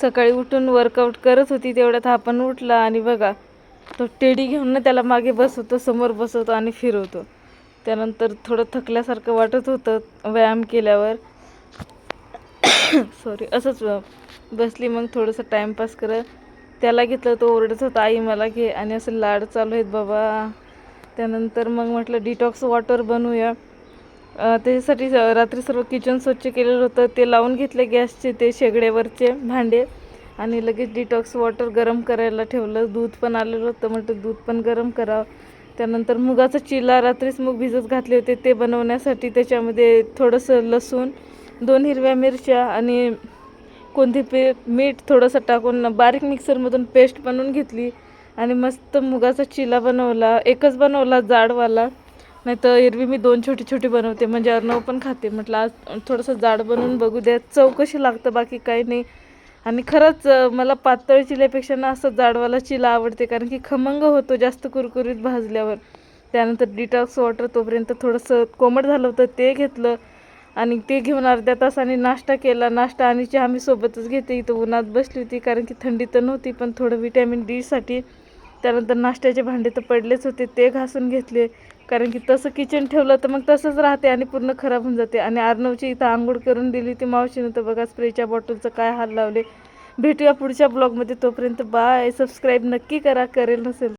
सकाळी उठून वर्कआउट करत होती तेवढ्यात हा पण उठला आणि बघा तो टेडी घेऊन ना त्याला मागे बसवतो समोर बसवतो आणि फिरवतो. त्यानंतर थोडं थकल्यासारखं वाटत होतं व्यायाम केल्यावर. सॉरी असंच बसली मग थोडंसं टाईमपास करत. त्याला घेतलं तो ओरडत होता आई मला घे. आणि असं लाड चालू आहेत बाबा. त्यानंतर मग म्हटलं डिटॉक्स वॉटर बनवूया. त्याच्यासाठी रात्री सर्व किचन स्वच्छ केलेलं होतं. ते लावून घेतले गॅसचे ते शेगड्यावरचे भांडे. आणि लगेच डिटॉक्स वॉटर गरम करायला ठेवलं. दूध पण आलेलं होतं. म्हटलं दूध पण गरम करावं त्यानंतर मुगाचा चिला रात्रीच मूग भिजत घातले होते ते बनवण्यासाठी. त्याच्यामध्ये थोडंसं लसूण दोन हिरव्या मिरच्या आणि कोणती पे मीठ थोडंसं टाकून बारीक मिक्सरमधून पेस्ट बनवून घेतली. आणि मस्त मुगाचा चिला बनवला. एकच बनवला जाडवाला. नाही तर एरवी मी दोन छोटी छोटी बनवते. म्हणजे अर्णव पण खाते. म्हटलं आज थोडंसं जाड बनवून बघू द्या. चव कशी लागतं बाकी काही नाही. आणि खरंच मला पातळ चिल्यापेक्षा ना असं जाडवाला चिला आवडते. कारण की खमंग होतो जास्त कुरकुरीत भाजल्यावर. त्यानंतर डिटॉक्स वॉटर तोपर्यंत थोडंसं कोमट झालं होतं ते घेतलं. आणि ते घेऊन अर्ध्या तासाने नाश्ता केला. नाश्ता आणि चहा मी सोबतच घेते. इथं उन्हात बसली होती कारण की थंडी तर नव्हती पण थोडं विटॅमिन डीसाठी त्यानंतर नाश्त्याचे भांडे तर पडलेच होते ते घासून घेतले. कारण की तसं किचन ठेवलं तर मग तसंच राहते आणि पूर्ण खराब होऊन जाते. आणि आर्नवची इथं आंघोळ करून दिली ती मावशीनं तर बघा स्प्रेच्या बॉटलचं काय हाल लावले. भेटूया पुढच्या ब्लॉगमध्ये तोपर्यंत बाय सबस्क्राईब नक्की करा. करेल नसेल